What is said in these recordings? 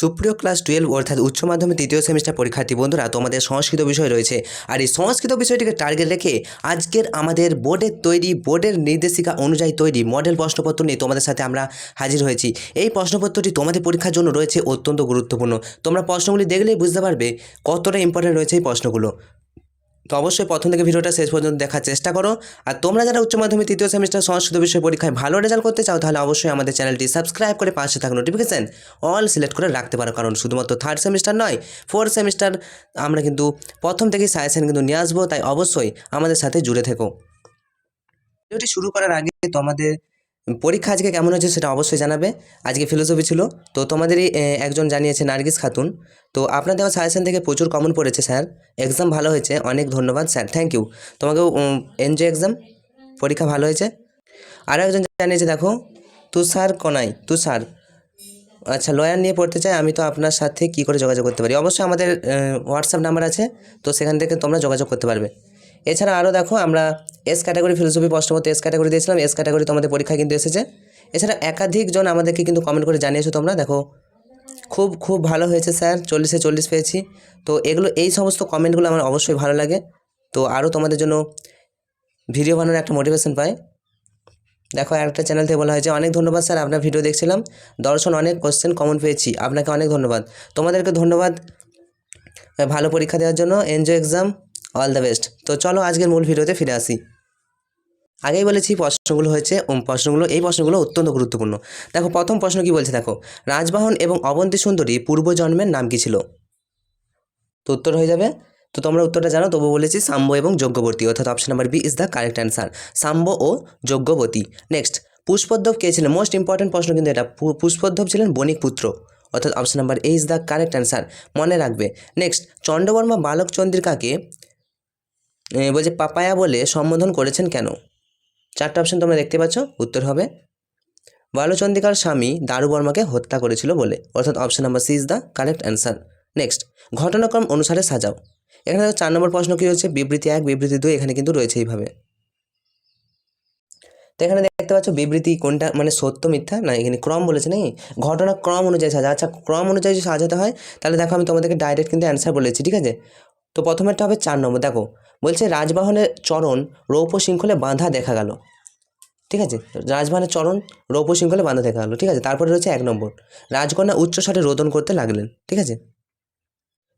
সুপ্রিয় class twelve অর্থাৎ উচ্চ মাধ্যমিক তৃতীয় সেমিস্টার পরীক্ষার্থী বন্ধুরা, তোমাদের সংস্কৃত বিষয় রয়েছে। আর এই সংস্কৃত বিষয়টিকে টার্গেট রেখে আজকের আমাদের বোর্ডের তৈরি, বোর্ডের নির্দেশিকা অনুযায়ী তৈরি মডেল প্রশ্নপত্র নিয়ে তোমাদের সাথে আমরা হাজির হয়েছি। এই প্রশ্নপত্রটি তোমাদের পরীক্ষার জন্য রয়েছে অত্যন্ত গুরুত্বপূর্ণ। তোমরা প্রশ্নগুলি দেখলেই বুঝতে পারবে কতটা ইম্পর্টেন্ট রয়েছে এই প্রশ্নগুলো। তো অবশ্যই প্রথম থেকে ভিডিওটা শেষ পর্যন্ত দেখার চেষ্টা করো। আর তোমরা যারা উচ্চ মাধ্যমিক, তৃতীয় সেমিস্টার সংস্কৃত বিষয় পরীক্ষায় ভালো রেজাল্ট করতে চাও, তাহলে অবশ্যই আমাদের চ্যানেলটি সাবস্ক্রাইব করে পাশে থাকা নোটিফিকেশান অল সিলেক্ট করে রাখতে পারো। কারণ শুধুমাত্র থার্ড সেমিস্টার নয় ফোর্থ সেমিস্টার আমরা কিন্তু প্রথম থেকেই সাজেশন কিন্তু নিয়ে আসব। তাই অবশ্যই আমাদের সাথে জুড়ে থেকো। ভিডিওটি শুরু করার আগে তোমাদের পরীক্ষা আজকে কেমন হয়েছে সেটা অবশ্যই জানাবে। আজকে ফিলোসফি ছিল। তো তোমাদেরই একজন জানিয়েছে নার্গিস খাতুন। তো আপনার দেওয়া সাজেশন থেকে প্রচুর কমন পড়েছে স্যার এক্সাম ভালো হয়েছে। অনেক ধন্যবাদ স্যার থ্যাংক ইউ তোমাকেও এনজয় এক্সাম পরীক্ষা ভালো হয়েছে। আরও একজন জানিয়েছে, দেখো, তুষার কনাই তুষার। আচ্ছা লয়ার নিয়ে পড়তে চাই, আমি তো আপনার সাথে কি করে যোগাযোগ করতে পারি? অবশ্যই আমাদের হোয়াটসঅ্যাপ নাম্বার আছে। তো সেখান থেকে তোমরা যোগাযোগ করতে পারবে। এছাড়া আরও দেখো, আমরা এস ক্যাটাগরি ফিলোসফি প্রশ্নপত্র এস ক্যাটাগরি দিয়েছিলাম এস ক্যাটাগরি তোমাদের পরীক্ষায় কিন্তু এসেছে। এছাড়া একাধিক জন আমাদেরকে কিন্তু কমেন্ট করে জানিয়েছো তোমরা, দেখো, খুব খুব ভালো হয়েছে স্যার, চল্লিশে চল্লিশ পেয়েছি। তো এগুলো, এই সমস্ত কমেন্টগুলো আমার অবশ্যই ভালো লাগে। তো আরও তোমাদের জন্য ভিডিও বানানোর একটা মোটিভেশন পাই। দেখো একটা চ্যানেল থেকে বলা হয়েছে, অনেক ধন্যবাদ স্যার, আপনার ভিডিও দেখছিলাম। দর্শন, অনেক কোশ্চেন কমন পেয়েছি। আপনাকে অনেক ধন্যবাদ। তোমাদেরকে ধন্যবাদ ভালো পরীক্ষা দেওয়ার জন্য। Enjoy exam all the best তো চলো আজকের মূল ভিডিওতে ফিরে আসি। আগেই বলেছি প্রশ্নগুলো হয়েছে প্রশ্নগুলো এই প্রশ্নগুলো অত্যন্ত গুরুত্বপূর্ণ। দেখো প্রথম প্রশ্ন কি বলছে দেখো রাজবাহন এবং অবন্তী সুন্দরী পূর্বজন্মের নাম কি ছিল? তো উত্তর হয়ে যাবে। তো তোমরা উত্তরটা জানো তবু বলেছি সাম্ব এবং যজ্ঞবর্তী অর্থাৎ option number B is the correct answer Samba O Yajnavati. Next পুষ্পোদ্ধব কে ছিলেন? মোস্ট ইম্পর্টেন্ট প্রশ্ন কিন্তু এটা পুষ্পোদ্ধব ছিলেন বণিক পুত্র অর্থাৎ option number A is the correct answer মনে রাখবে। নেক্সট চন্দ্রবর্মা বালক চন্দ্রিকাকে এ, বলছে, পাপায়া বলে সম্বোধন করেছেন কেন? চারটা অপশন তোমরা দেখতে পাচ্ছ, উত্তর হবে, বালচন্দ্রিকার স্বামী দারুবর্মাকে হত্যা করেছিল বলে, অর্থাৎ option number C is the correct answer next ঘটনাক্রম অনুসারে সাজাও। এখানে দেখো, চার নম্বর প্রশ্ন কী রয়েছে বিবৃতি এক, বিবৃতি দুই, এখানে কিন্তু রয়েছে এইভাবে। তো এখানে দেখতে পাচ্ছ, বিবৃতি কোনটা মানে সত্য, মিথ্যা? না, এখানে ক্রম বলেছে নাকি? ঘটনা ক্রম অনুযায়ী সাজা আচ্ছা ক্রম অনুযায়ী যদি সাজাতে হয়, তাহলে দেখো, আমি তোমাদেরকে ডাইরেক্ট কিন্তু অ্যান্সার বলেছি, ঠিক আছে? তো প্রথমেরটা হবে চার নম্বর। দেখো, বলছে রাজবাহনের চরণ রৌপ্য শৃঙ্খলে বাঁধা দেখা গেল। ঠিক আছে? রাজবাহনের চরণ রৌপ্য শৃঙ্খলে বাঁধা দেখা গেল। ঠিক আছে? তারপরে রয়েছে এক নম্বর। রাজকন্যা উচ্চস্বরে রোদন করতে লাগলেন। ঠিক আছে?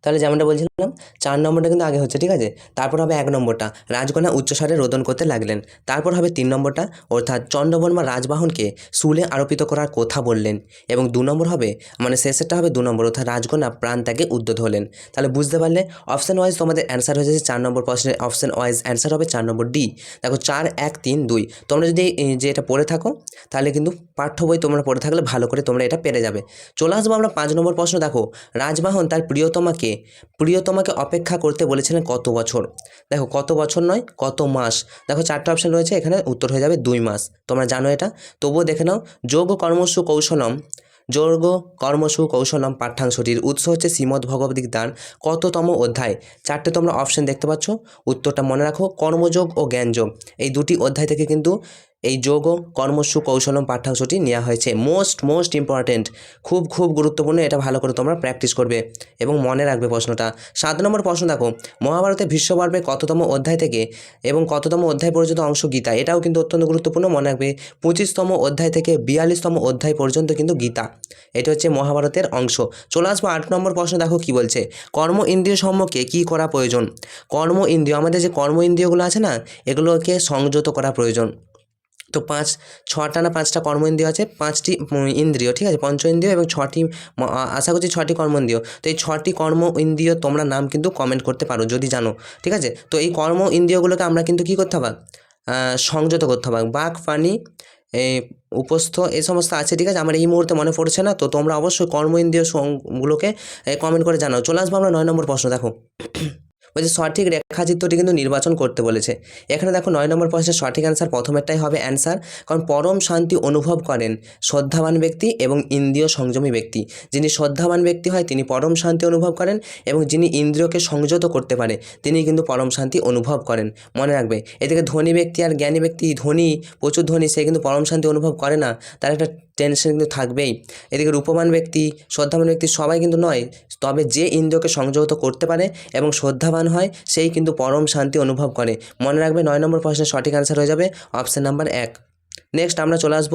তাহলে যেমনটা বলছিলাম, চার নম্বরটা কিন্তু আগে হচ্ছে, ঠিক আছে? তারপর হবে এক নম্বরটা রাজকন্যা উচ্চস্বরে রোদন করতে লাগলেন। তারপর হবে তিন নম্বরটা, অর্থাৎ চন্দ্রবর্মা রাজবাহনকে শুলে আরোপিত করার কথা বললেন। এবং দু নম্বর হবে মানে শেষেরটা হবে দু নম্বর, অর্থাৎ রাজকন্যা প্রাণ ত্যাগে উদ্যত হলেন। তাহলে বুঝতে পারলে অপশান ওয়াইজ তোমাদের অ্যান্সার হয়ে যাচ্ছে চার নম্বর প্রশ্নের অপশান ওয়াইজ অ্যান্সার হবে চার নম্বর ডি দেখো, চার, এক, তিন, দুই। তোমরা যদি যে এটা পড়ে থাকো, তাহলে কিন্তু পাঠ্য বই তোমরা পড়ে থাকলে ভালো করে তোমরা এটা পেরে যাবে। চলে আসব আমরা পাঁচ নম্বর প্রশ্ন। দেখো, রাজবাহন তার প্রিয়তমাকে প্রিয়তমাকে অপেক্ষা করতে বলেছিলেন কত বছর? দেখো, কত বছর নয়, কত মাস? দেখো, চারটা অপশন রয়েছে, এখানে উত্তর হয়ে যাবে দুই মাস। তোমরা জানো এটা? তবুও দেখে নাও, যোগ কর্মসু কৌশলম, যোগ কর্মসু কৌশলম পাঠ্যাংশটির উৎস হচ্ছে শ্রীমদ্ ভগবদ্গীতার কততম অধ্যায়। চারটে তোমরা অপশন দেখতে পাচ্ছ। উত্তরটা মনে রাখো, কর্মযোগ ও জ্ঞানযোগ। এই দুটি অধ্যায় থেকে কিন্তু এই যোগ কর্মসু কৌশলম পাঠ্যাংশটি নেওয়া হয়েছে। মোস্ট মোস্ট ইম্পর্ট্যান্ট খুব খুব গুরুত্বপূর্ণ, এটা ভালো করে তোমরা প্র্যাকটিস করবে এবং মনে রাখবে প্রশ্নটা। সাত নম্বর প্রশ্ন দেখো, মহাভারতে ভীষ্মপর্বে কততম অধ্যায় থেকে এবং কততম অধ্যায় পর্যন্ত অংশ গীতা? এটাও কিন্তু অত্যন্ত গুরুত্বপূর্ণ, মনে রাখবে। পঁচিশতম অধ্যায় থেকে বিয়াল্লিশতম অধ্যায় পর্যন্ত কিন্তু গীতা। এটা হচ্ছে মহাভারতের অংশ। চলে আসব আট নম্বর প্রশ্ন দেখো কি বলছে? কর্ম ইন্দ্রিয় সম্মুখে কী করা প্রয়োজন? কর্ম ইন্দ্রিয়, আমাদের যে কর্ম ইন্দ্রিয়গুলো আছে না, এগুলোকে সংযত করা প্রয়োজন। তো পাঁচ, ছটা না পাঁচটা কর্ম ইন্দ্রিয় আছে, পাঁচটি ইন্দ্রিয়, ঠিক আছে? পঞ্চ ইন্দ্রিয় এবং ছটি আশা করছি ছটি কর্ম ইন্দ্রিয় তো এই ছটি কর্ম ইন্দ্রিয় তোমরা নাম কিন্তু কমেন্ট করতে পারো যদি জানো, ঠিক আছে? তো এই কর্ম ইন্দ্রিয়গুলোকে আমরা কিন্তু কী করতে হবে? সংযত করতে হবে। বাঘ পানি এই উপস্থ এই সমস্ত আছে, ঠিক আছে? আমার এই মুহূর্তে মনে পড়ছে না, তো তোমরা অবশ্যই কর্ম ইন্দ্রিয় সং- গুলোকে কমেন্ট করে জানাও। চলে আসব আমরা নয় নম্বর প্রশ্ন, দেখো। বলছে সঠিক রেখাচিত্রটি কিন্তু নির্বাচন করতে বলেছে। এখানে দেখো নয় নম্বর প্রশ্নের সঠিক অ্যান্সার প্রথমেরটাই হবে অ্যান্সার কারণ পরম শান্তি অনুভব করেন শ্রদ্ধাবান ব্যক্তি এবং ইন্দ্রিয় সংযমী ব্যক্তি। যিনি শ্রদ্ধাবান ব্যক্তি হয়, তিনি পরম শান্তি অনুভব করেন এবং যিনি ইন্দ্রিয়কে সংযত করতে পারে, তিনি কিন্তু পরম শান্তি অনুভব করেন। মনে রাখবে, এদিকে ধনী ব্যক্তি আর জ্ঞানী ব্যক্তি, ধনী, প্রচুর ধনী, সে কিন্তু পরম শান্তি অনুভব করে না, তার একটা টেনশন কিন্তু থাকবেই। এদিকে রূপবান ব্যক্তি, শ্রদ্ধাবান ব্যক্তি সবাই কিন্তু নয়, তবে যে ইন্দ্রিয়কে সংযত করতে পারে এবং শ্রদ্ধাবান হয়, সেই কিন্তু পরম শান্তি অনুভব করে। মনে রাখবে, নয় নম্বর প্রশ্নের সঠিক অ্যান্সার হয়ে যাবে অপশান নাম্বার এক। নেক্সট আমরা চলে আসব,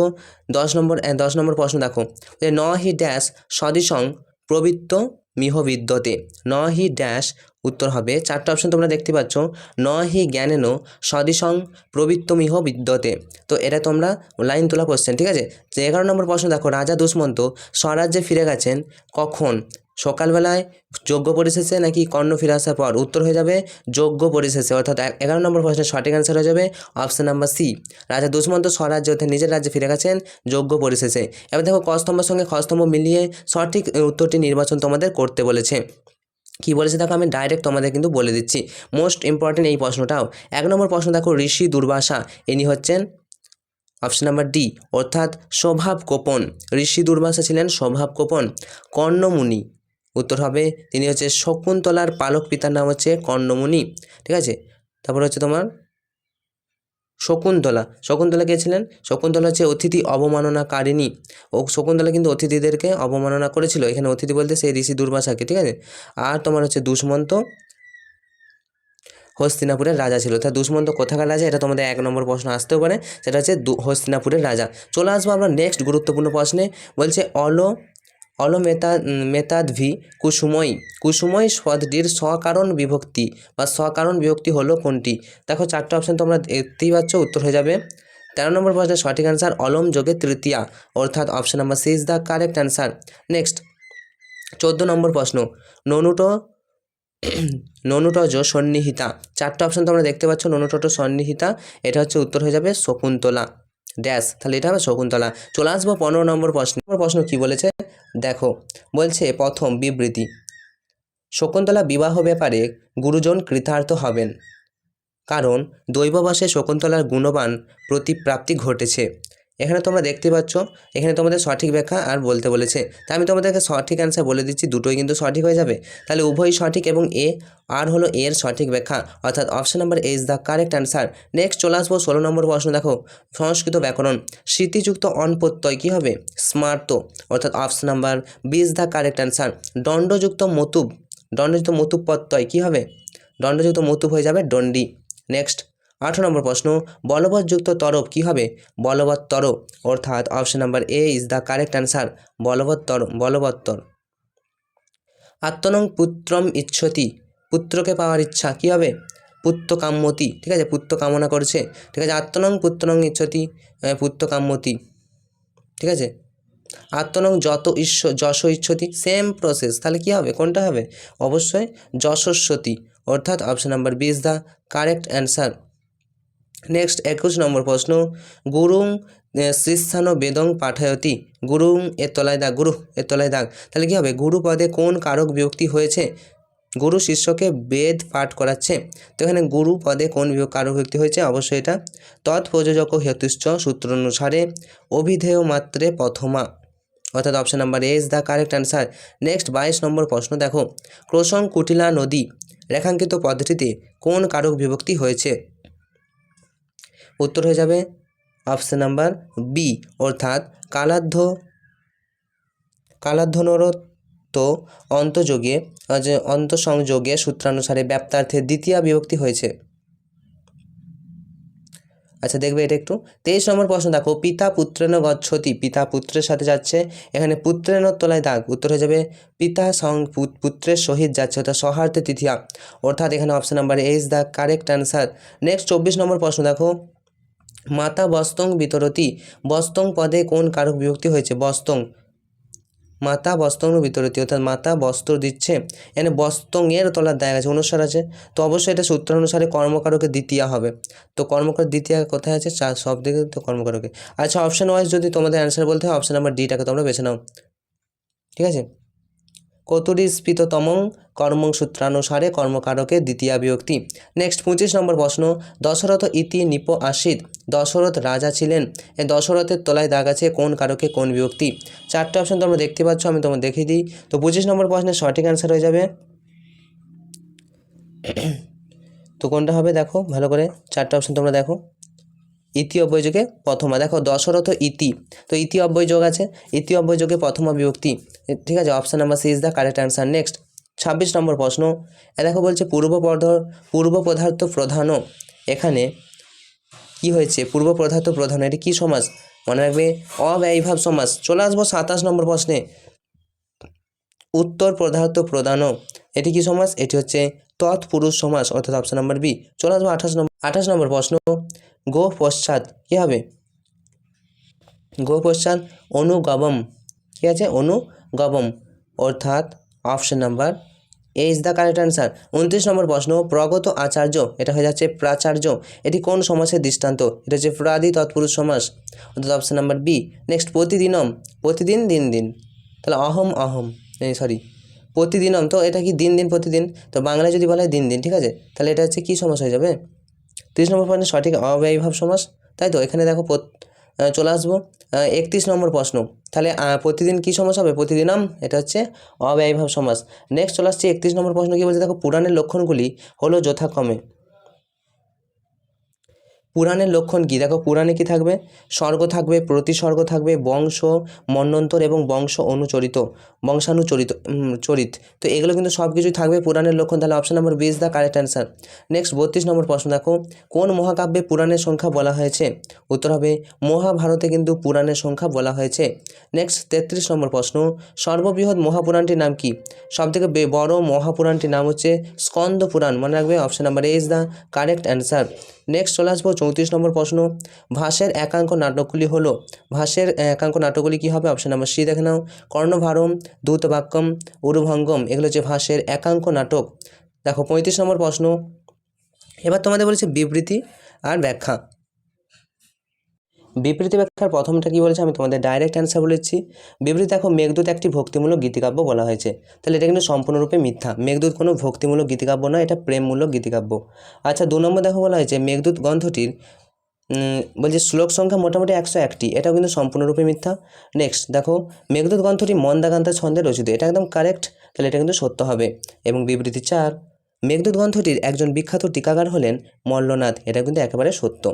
দশ নম্বর দশ নম্বর প্রশ্ন দেখো। যে ন হি ড্যাশ সদিসং প্রবৃত্ত মিহ বিদ্যতে। ন হি ড্যাশ উত্তর হবে। চারটে অপশন তোমরা দেখতে পাচ্ছ। ন হি জ্ঞানেন সদিসং প্রবৃত্ত মিহ বিদ্যতে। তো এটা তোমরা লাইন তোলা কোশ্চেন ঠিক আছে? যে এগারো নম্বর প্রশ্ন দেখো, রাজা দুষ্মন্ত স্বরাজ্যে ফিরে গেছেন কখন? সকালবেলায় যোগ্য পরিশেষে নাকি কর্ণ ফিরে আসার পর উত্তর হয়ে যাবে যজ্ঞ পরিশেষে। অর্থাৎ এগারো নম্বর প্রশ্নের সঠিক অ্যান্সার হয়ে যাবে অপশন নাম্বার সি রাজা দুষ্মন্ত স্বরাজ্য অর্থাৎ নিজের রাজ্যে ফিরে গেছেন যোগ্য পরিশেষে। এবার দেখো কস্তম্ভের সঙ্গে খস্তম্ভ মিলিয়ে সঠিক উত্তরটি নির্বাচন তোমাদের করতে বলেছে। কি বলেছে দেখো আমি ডাইরেক্ট তোমাদের কিন্তু বলে দিচ্ছি। মোস্ট ইম্পর্টেন্ট এই প্রশ্নটাও। এক নম্বর প্রশ্ন দেখো ঋষি দুর্বাসা, ইনি হচ্ছেন অপশন নাম্বার ডি অর্থাৎ স্বভাব কোপন ঋষি দুর্বাসা ছিলেন স্বভাব কোপন কর্ণমুনি। উত্তর হবে, তিনি হচ্ছে শকুন্তলার পালক পিতার নাম হচ্ছে কর্ণমুনি ঠিক আছে? তারপর হচ্ছে তোমার শকুন্তলা। শকুন্তলা কে ছিলেন? শকুন্তলা হচ্ছে অতিথি অবমাননাকারিণী। ও শকুন্তলা কিন্তু অতিথিদেরকে অবমাননা করেছিল। এখানে অতিথি বলতে সেই ঋষি দুর্বাসাকে, ঠিক আছে? আর তোমার হচ্ছে দুষ্মন্ত হস্তিনাপুরের রাজা ছিল। তা দুষ্মন্ত কোথাকার রাজা? এটা তোমাদের এক নম্বর প্রশ্ন আসতেও পারে। সেটা হচ্ছে হস্তিনাপুরের রাজা। চলে আসব আমরা নেক্সট গুরুত্বপূর্ণ প্রশ্নে। বলছে, অল অল মেতা মেতাদ্ভি, কুসুময়ী। কুসুময়ী পদটির সকারণ বিভক্তি বা সকারণ বিভক্তি হলো কোনটি? দেখো, চারটে অপশন তোমরা দেখতেই পাচ্ছ, উত্তর হয়ে যাবে। তেরো নম্বর প্রশ্নের সঠিক অ্যান্সার অলম যোগে তৃতীয়া, অর্থাৎ option number C is the correct answer next চোদ্দ নম্বর প্রশ্ন, ননুটো, ননুটজ সন্নিহিতা। চারটে অপশন তোমরা দেখতে পাচ্ছ, ননুটজ সন্নিহিতা, এটা হচ্ছে উত্তর হয়ে যাবে শকুন্তলা। ড্যাশ, তাহলে এটা হবে শকুন্তলা। চলে আসব পনেরো নম্বর প্রশ্ন। প্রশ্ন কি বলেছে? দেখো, বলছে প্রথম বিবৃতি। শকুন্তলা বিবাহ ব্যাপারে গুরুজন কৃতার্থ হবেন। কারণ দৈববাসে শকুন্তলার গুণবান প্রতিপ্রাপ্তি ঘটেছে। এখানে তোমরা দেখতে পাচ্ছ, এখানে তোমাদের সঠিক ব্যাখ্যা আর বলতে বলেছে। তা আমি তোমাদেরকে সঠিক অ্যান্সার বলে দিচ্ছি, দুটোই কিন্তু সঠিক হয়ে যাবে। তাহলে উভয়ই সঠিক এবং এ, আর হলো এর সঠিক ব্যাখ্যা। অর্থাৎ option number A is the correct answer next চলে আসব ষোলো নম্বর প্রশ্ন, দেখো। সংস্কৃত ব্যাকরণ। স্মৃতিযুক্ত অনপ্রত্যয় কী হবে? স্মার্ত। অর্থাৎ option number B is the correct answer দণ্ডযুক্ত মতুব। দণ্ডযুক্ত মতুব প্রত্যয় কী হবে? দণ্ডযুক্ত মতুব হয়ে যাবে দণ্ডি। নেক্সট আঠারো নম্বর প্রশ্ন বলবৎযুক্ত তরফ কী হবে? বলবত্তর অর্থাৎ option number A is the correct answer বলবত্তর বলবত্তর আত্মনং পুত্রম ইচ্ছতি পুত্রকে পাওয়ার ইচ্ছা কী হবে? পুত্র কাম্যতি ঠিক আছে? পুত্র কামনা করছে ঠিক আছে? আত্মনং পুত্রনং ইচ্ছতি আহ, পুত্র কাম্যতি ঠিক আছে? আত্মনং যত ঈশ্ব যশ ইচ্ছতি সেম প্রসেস তাহলে কী হবে? কোনটা হবে? অবশ্যই যশস্বতী অর্থাৎ option number B is the correct answer next একুশ নম্বর প্রশ্ন। গুরুং শিস্থানো বেদং পাঠায়তি। গুরুং এর তলায় দাগ, গুরু এর তলায় দাগ। তাহলে কী হবে? গুরু পদে কোন কারক বিভক্তি হয়েছে? গুরু শিষ্যকে বেদ পাঠ করাচ্ছে। তো এখানে গুরু পদে কোন কারক বিভক্তি হয়েছে? অবশ্যই এটা তৎপ্রযোজক হেতুশ্চ সূত্র অনুসারে অভিধেয় মাত্রে প্রথমা। অর্থাৎ option number A is the correct answer next বাইশ নম্বর প্রশ্ন দেখো। ক্রোশং কুটিলা নদী রেখাঙ্কিত পদ্ধতিতে কোন কারক বিভক্তি হয়েছে? উত্তর হয়ে যাবে অপশন নাম্বার বি অর্থাৎ কালাধ্য, কালাধ্যনরত অন্তযোগে অন্তঃসংযোগে সূত্রানুসারে ব্যাপ্তার্থে দ্বিতীয় বিভক্তি হয়েছে। আচ্ছা দেখবে এটা একটু। তেইশ নম্বর প্রশ্ন, দেখো, পিতা পুত্রেন গচ্ছতি, পিতা পুত্রের সাথে যাচ্ছে, এখানে পুত্রেন তলায় দাগ, উত্তর হয়ে যাবে, পিতা সং পুত- পুত্রের সহিত যাচ্ছে, অর্থাৎ সহার্থে তৃতীয়া। অর্থাৎ এখানে option number A is the correct answer next চব্বিশ নম্বর প্রশ্ন, দেখো মাতা বস্তং বিতরতি। বস্তং পদে কোন কারক বিভক্তি হয়েছে? বস্তং। মাতা বস্তং বিতরতি, অর্থাৎ মাতা বস্ত্র দিচ্ছে। এখানে বস্তং এর তলার দেখা আছে, অনুসার আছে। তো অবশ্যই এটা সূত্র অনুসারে কর্মকারকে দ্বিতীয় হবে। তো কর্মকার দ্বিতীয় কোথায় আছে? চার সব দিকে তো কর্মকারকে। আচ্ছা অপশান ওয়াইজ যদি তোমাদের অ্যান্সার বলতে হয় অপশন নাম্বার ডিটাকে তোমরা বেছে নাও। ঠিক আছে? কতুরি স্ফীততমং কর্মং সূত্রানুসারে কর্মকারকের দ্বিতীয়া বিভক্তি নেক্সট পঁচিশ নম্বর প্রশ্ন, দশরথ ইতি নিপ আশিত দশরথ রাজা ছিলেন। দশরথের তলায় দাগ আছে, কোন কারকে কোন বিভক্তি? চারটে অপশন তোমরা দেখতে পাচ্ছ, আমি তোমার দেখিয়ে দিই। তো পঁচিশ নম্বর প্রশ্নের সঠিক অ্যান্সার হয়ে যাবে। তো কোনটা হবে দেখো, ভালো করে চারটে অপশন তোমরা দেখো। ইতি অব্যয়যোগে প্রথমা দেখো, দশরথ ইতি। তো ইতি অব্যয়যোগ আছে। ইতি অব্যয়যোগে প্রথমা বিভক্তি। ঠিক আছে option number C is the correct answer next ছাব্বিশ নম্বর প্রশ্ন। দেখো বলছে, পূর্ব পূর্ব পদার্থ প্রধান। এখানে কি হয়েছে? পূর্ব পদার্থ প্রধান, এটি কী সমাজ? মনে রাখবে, অব্যয়ীভাব সমাজ। চলে আসব সাতাশ নম্বর প্রশ্নে। উত্তর পদার্থ প্রধান, এটি কি সমাস এটি হচ্ছে তৎপুরুষ সমাস অর্থাৎ অপশন নাম্বার বি চলে আসব আঠাশ নম্বর আঠাশ নম্বর প্রশ্ন গো পশ্চাৎ কী হবে? গো পশ্চাৎ অনুগবম, কী আছে? অনুগবম, অর্থাৎ option number A is the correct answer উনত্রিশ নম্বর প্রশ্ন, প্রগত আচার্য, এটা হয়ে যাচ্ছে প্রাচার্য, এটি কোন সমাসের দৃষ্টান্ত? এটা হচ্ছে প্রাদি তৎপুরুষ সমাস অর্থাৎ অপশন নাম্বার বি নেক্সট প্রতিদিনম, প্রতিদিন দিন দিন, তাহলে অহম অহম সরি প্রতিদিনম, তো এটা কি দিন দিন প্রতিদিন? তো বাংলায় যদি বলা হয় দিন দিন, ঠিক আছে? তাহলে এটা হচ্ছে কী সমাস হয়ে যাবে? তিরিশ নম্বর প্রশ্নের সঠিক অব্যয়ভাব সমাস, তাই তো? এখানে দেখো চলে আসব। একত্রিশ নম্বর প্রশ্ন। তাহলে প্রতিদিন কী সমাস হবে? প্রতিদিনম, এটা হচ্ছে অব্যয়ভাব সমাস। নেক্সট চলে আসছে একত্রিশ নম্বর প্রশ্ন কী বলছে? দেখো, পুরাণের লক্ষণগুলি হলো যথাক্রমে। পুরাণের লক্ষণ কী? দেখো, পুরাণে কী থাকবে? স্বর্গ থাকবে, প্রতিস্বর্গ থাকবে, বংশ মন্বন্তর এবং বংশ অনুচরিত, বংশানুচরিত চরিত। তো এগুলো কিন্তু সব কিছুই থাকবে পুরাণের লক্ষণ। তাহলে option number B is the correct answer next বত্রিশ নম্বর প্রশ্ন দেখো। কোন মহাকাব্যে পুরাণের সংখ্যা বলা হয়েছে? উত্তর হবে, মহাভারতে কিন্তু পুরাণের সংখ্যা বলা হয়েছে। নেক্সট তেত্রিশ নম্বর প্রশ্ন, সর্ববৃহৎ মহাপুরাণটির নাম কি? সবথেকে বড় মহাপুরাণটির নাম হচ্ছে স্কন্দ পুরাণ। মনে রাখবে option number A is the correct answer next চলে আসব চৌত্রিশ নম্বর প্রশ্ন, ভাষের একাঙ্ক নাটকগুলি হলো, ভাষের একাঙ্ক নাটকগুলি কী হবে? অপশন নাম্বার সি দেখে নাও। কর্ণভারম, দূতবাক্যম, উরুভঙ্গম, এগুলো হচ্ছে ভাষের একাঙ্ক নাটক। দেখো পঁয়ত্রিশ নম্বর প্রশ্ন, এবার তোমাদের বলেছে বিবৃতি আর ব্যাখ্যা। বিবৃতি ব্যাখ্যার প্রথমটা কী বলেছে? আমি তোমাদের ডাইরেক্ট অ্যান্সার বলেছি। বিবৃতি দেখো, মেঘদূত একটি ভক্তিমূলক গীতিকাব্য বলা হয়েছে। তাহলে এটা কিন্তু সম্পূর্ণরূপে মিথ্যা। মেঘদূত কোনো ভক্তিমূলক গীতিকাব্য নয়, এটা প্রেমমূলক গীতিকাব্য। আচ্ছা দু নম্বর দেখো বলা হয়েছে, মেঘদূত গ্রন্থটির বলছে শ্লোক সংখ্যা মোটামুটি একশো একটি। এটাও কিন্তু সম্পূর্ণরূপে মিথ্যা। নেক্সট দেখো, মেঘদূত গ্রন্থটি মন্দাকান্তা ছন্দে রচিত। এটা একদম কারেক্ট তাহলে এটা কিন্তু সত্য হবে। এবং বিবৃতি চার, মেঘদূত গ্রন্থটির একজন বিখ্যাত টিকাগার হলেন মল্লনাথ। এটা কিন্তু একেবারে সত্য।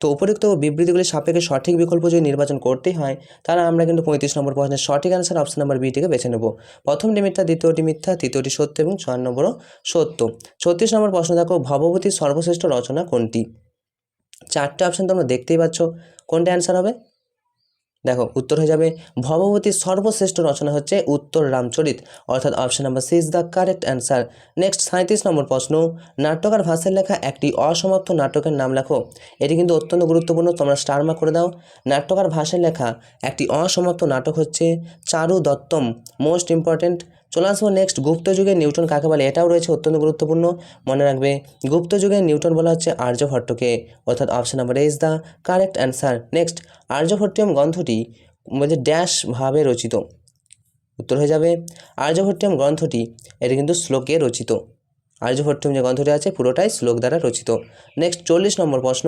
তো উপরোক্ত বিবৃতিগুলি সাপেক্ষে সঠিক বিকল্প যদি নির্বাচন করতে হয়, তাহলে আমরা কিন্তু পঁয়ত্রিশ নম্বর প্রশ্নের সঠিক অ্যান্সার অপশন নম্বর বিটিকে বেছে নেব। প্রথমটি মিথ্যা দ্বিতীয়টি মিথ্যা, তৃতীয়টি সত্য এবং ছয় নম্বরও সত্য। ছত্রিশ নম্বর প্রশ্ন দেখো, ভবভূতির সর্বশ্রেষ্ঠ রচনা কোনটি? চারটে অপশন তোমরা দেখতেই পাচ্ছ। কোনটা অ্যান্সার হবে? দেখো, উত্তর হয়ে যাবে ভবভূতির সর্বশ্রেষ্ঠ রচনা হচ্ছে উত্তর রামচরিত, অর্থাৎ option number C is the correct answer next সাঁত্রিশ নম্বর প্রশ্ন নাট্যকার ভাষার লেখা একটি অসমাপ্ত নাটকের নাম লেখো। এটি কিন্তু অত্যন্ত গুরুত্বপূর্ণ, তোমরা স্টারমা করে দাও। নাট্যকার ভাষায় লেখা একটি অসমাপ্ত নাটক হচ্ছে চারু দত্তম মোস্ট ইম্পর্ট্যান্ট চলে আসব নেক্সট গুপ্ত যুগে নিউটন কাকে বলে? এটাও রয়েছে অত্যন্ত গুরুত্বপূর্ণ। মনে রাখবে, গুপ্ত যুগে নিউটন বলা হচ্ছে আর্যভট্টকে অর্থাৎ option number is the correct answer next Aryabhatiya গ্রন্থটি বলছে ড্যাশভাবে রচিত। উত্তর হয়ে যাবে আর্যভট্টিয়াম গ্রন্থটি, এটি কিন্তু শ্লোকে রচিত। আর্যভট্টিয়ম যে গ্রন্থটি আছে, পুরোটাই শ্লোক দ্বারা রচিত। নেক্সট চল্লিশ নম্বর প্রশ্ন।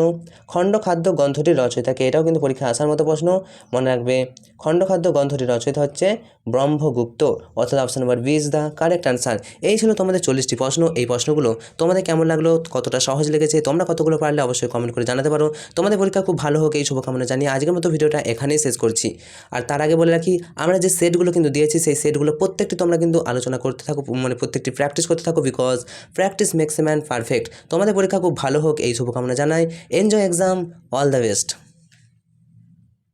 খণ্ড খণ্ডখাদ্য গ্রন্থটির রচয়িতাকে, এটাও কিন্তু পরীক্ষায় আসার মতো প্রশ্ন, মনে রাখবে। খণ্ডখাদ্য গ্রন্থটির রচয়িতা হচ্ছে ব্রহ্মগুপ্ত, অর্থাৎ option number B is the correct answer এই ছিল তোমাদের চল্লিশটি প্রশ্ন। এই প্রশ্নগুলো তোমাদের কেমন লাগল, কতটা সহজ লেগেছে, তোমরা কতগুলো পারলে অবশ্যই কমেন্ট করে জানাতে পারো। তোমাদের পরীক্ষা খুব ভালো হোক, এই শুভকামনা জানিয়ে আজকের মতো ভিডিওটা এখানেই শেষ করছি। আর তার আগে বলে রাখি, আমরা যে সেটগুলো কিন্তু দিয়েছি, সেই সেটগুলো প্রত্যেকটি তোমরা কিন্তু আলোচনা করতে থাকো মানে প্রত্যেকটি প্র্যাকটিস করতে থাকো because practice makes a man perfect তোমাদের পরীক্ষা খুব ভালো হোক, এই শুভকামনা জানাই। Enjoy exam all the best